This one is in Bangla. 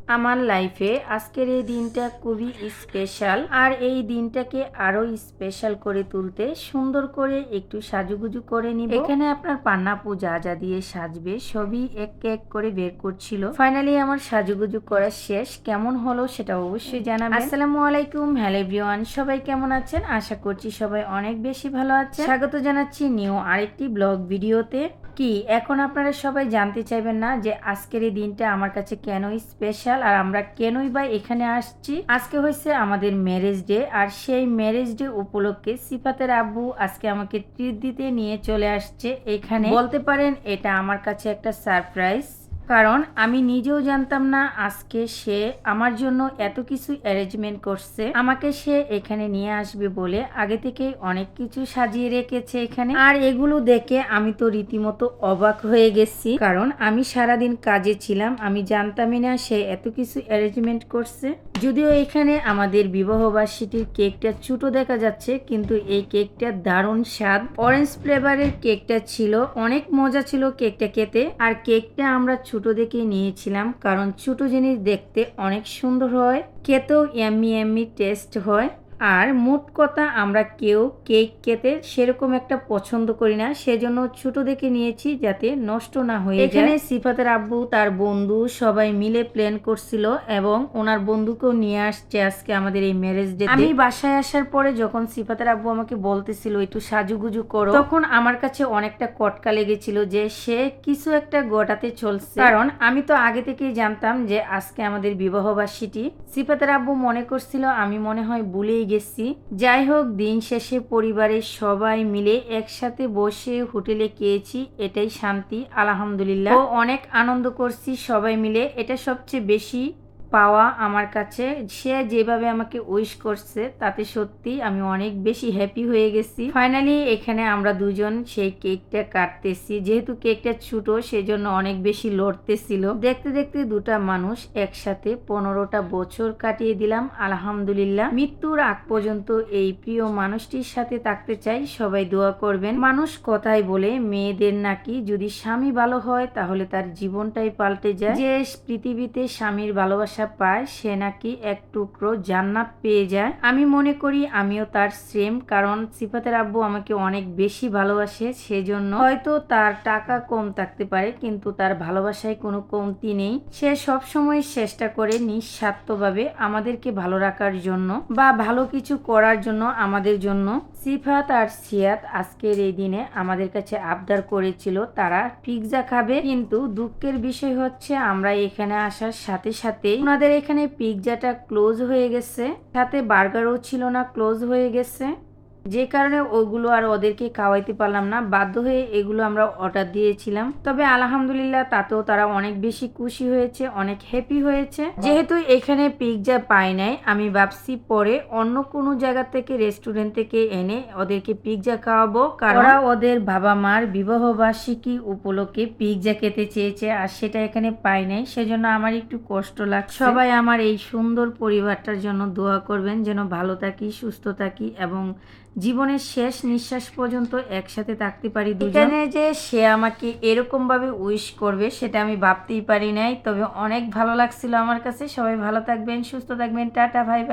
আমার লাইফে আজকের এই দিনটা খুবই স্পেশাল আর এই দিনটাকে আরও স্পেশাল করে তুলতে সুন্দর করে একটু সাজুগুজু করে নিব। এখানে আপনার পান্নাপু যা যা দিয়ে সাজবে সবই এক এক করে বের করছিল। ফাইনালি আমার সাজুগুজু করা শেষ। কেমন হলো সেটা অবশ্যই জানাবেন। আসসালামু আলাইকুম। হ্যালো এভরিওয়ান, সবাই কেমন আছেন? আশা করছি সবাই অনেক বেশি ভালো আছেন। স্বাগত জানাচ্ছি নিউ আরেকটি ব্লগ ভিডিওতে। কি? এখন আপনারা সবাই জানতে চাইবেন না যে আজকের এই দিনটা আমার কাছে কেনই স্পেশাল আর আমরা কেনই বা এখানে আসছি? আজকে হয়েছে আমাদের ম্যারেজ ডে আর সেই ম্যারেজ ডে উপলক্ষে সিফাতের আব্বু আজকে আমাকে ট্রিট দিতে নিয়ে চলে আসছে। এখানে বলতে পারেন এটা আমার কাছে একটা সারপ্রাইজ কারণ আমি নিজেও জানতাম না আজকে সে আমার জন্য এত কিছু অ্যারেঞ্জমেন্ট করছে। আমাকে সে এখানে নিয়ে আসবে বলে আগে থেকেই অনেক কিছু সাজিয়ে রেখেছে এখানে। আর এগুলো দেখে আমি তো রীতিমতো অবাক হয়ে গেছি। কারণ আমি সারাদিন কাজে ছিলাম, আমি জানতামই না সে এত কিছু অ্যারেঞ্জমেন্ট করছে। যদিও এখানে আমাদের বিবাহ বার্ষিকীর কেকটা ছোট দেখা যাচ্ছে, কিন্তু এই কেকটা দারুণ স্বাদ। অরেঞ্জ ফ্লেভারের কেকটা ছিল, অনেক মজা ছিল কেকটা খেতে। আর কেকটা আমরা ছোট দেখে নিয়েছিলাম, কারণ ছোট জিনিস দেখতে অনেক সুন্দর হয়, খেতেও এমনি এমনি টেস্ট হয়। আর মোট কথা আমরা কেউ কেক খেতে সেরকম একটা পছন্দ করি না সেজন্য ছোট দেখে নিয়েছি যাতে নষ্ট না হয়ে যায়। এখানে সিফাতের আব্বু তার বন্ধু সবাই মিলে প্ল্যান করছিল এবং ওনার বন্ধুকেও নিয়ে আসছে আজকে আমাদের এই ম্যারেজ ডে আমি বাসায় আসার পরে যখন সিফাতের আব্বু আমাকে বলতেছিল একটু সাজুগুজু করো তখন আমার কাছে অনেকটা কটকা লেগেছিল যে সে কিছু একটা গোটাতে চলছে। কারণ আমি তো আগে থেকেই জানতাম যে আজকে আমাদের বিবাহ বার্ষিকী সিফাতের আব্বু মনে করছিল আমি মনে হয় ভুলেই গেছি। যাই হোক, দিন শেষে পরিবারের সবাই মিলে একসাথে বসে হোটেলে খেয়েছি, এটাই শান্তি, আলহামদুলিল্লাহ। অনেক আনন্দ করছি সবাই মিলে, এটা সবচেয়ে বেশি পাওয়া আমার কাছে, সে যেভাবে আমাকে উইশ করছে, তাতে সত্যি আমি অনেক বেশি হ্যাপি হয়ে গেছি। ফাইনালি এখানে আমরা দুজন সেই কেকটা কাটতেছি। যেহেতু কেকটা ছোট, সেজন্য অনেক বেশি লড়তেছিল। দেখতে দেখতে দুটা মানুষ একসাথে পনেরোটা বছর কাটিয়ে দিলাম, আলহামদুলিল্লাহ। মৃত্যুর আগ পর্যন্ত এই প্রিয় মানুষটির সাথে থাকতে চাই, সবাই দোয়া করবেন। মানুষ কথাই বলে, মেয়েদের নাকি যদি স্বামী ভালো হয়, তাহলে তার জীবনটাই পাল্টে যায়। যে পৃথিবীতে স্বামীর ভালোবাসা পায়, সে নাকি এক টুকরো জান্নাত পেয়ে যায়। আমি মনে করি আমিও তার সেম কারণ সিফাতের আব্বু আমাকে অনেক বেশি ভালোবাসে, সেজন্য হয়তো তার টাকা কম থাকতে পারে, কিন্তু তার ভালোবাসায় কোনো কমতি নেই। সে সব সময় চেষ্টা করে নিঃস্বার্থভাবে আমাদেরকে ভালো রাখার জন্য বা ভালো কিছু করার জন্য আমাদের জন্য। সিফাত আর সিয়াত আজকের এই দিনে আমাদের কাছে আবদার করেছিল, তারা পিৎজা খাবে, কিন্তু দুঃখের বিষয় হচ্ছে আমরা এখানে আসার সাথে সাথে ওনাদের এখানে পিৎজাটা ক্লোজ হয়ে গেছে সাথে বার্গারও ছিল না ক্লোজ হয়ে গেছে। যে কারণে ওগুলো আর ওদেরকে খাওয়াইতে পারলাম না, বাধ্য হয়ে এগুলো আমরা অর্ডার দিয়েছিলাম। তবে আলহামদুলিল্লাহ তাতেও তারা অনেক বেশি খুশি হয়েছে, অনেক হ্যাপি হয়েছে। যেহেতু এখানে পিৎজা পাই নাই, আমি ভাবছি পরে অন্য কোনো জায়গা থেকে রেস্টুরেন্ট থেকে এনে ওদেরকে পিৎজা খাওয়াবো। কারণ ওদের বাবা মার বিবাহ বার্ষিকী উপলক্ষে পিৎজা খেতে চেয়েছে আর সেটা এখানে পাই নাই। সেজন্য আমার একটু কষ্ট লাগছে। সবাই আমার এই সুন্দর পরিবারটার জন্য দোয়া করবেন, যেন ভালো থাকি, সুস্থ থাকি এবং জীবনের শেষ নিঃশ্বাস পর্যন্ত একসাথে থাকতে পারি দুজনে। যে সে আমাকে এরকমভাবে উইশ করবে, সেটা আমি ভাবতেই পারি নাই। তবে অনেক ভালো লাগছিল আমার কাছে। সবাই ভালো থাকবেন, সুস্থ থাকবেন। টাটা ভাই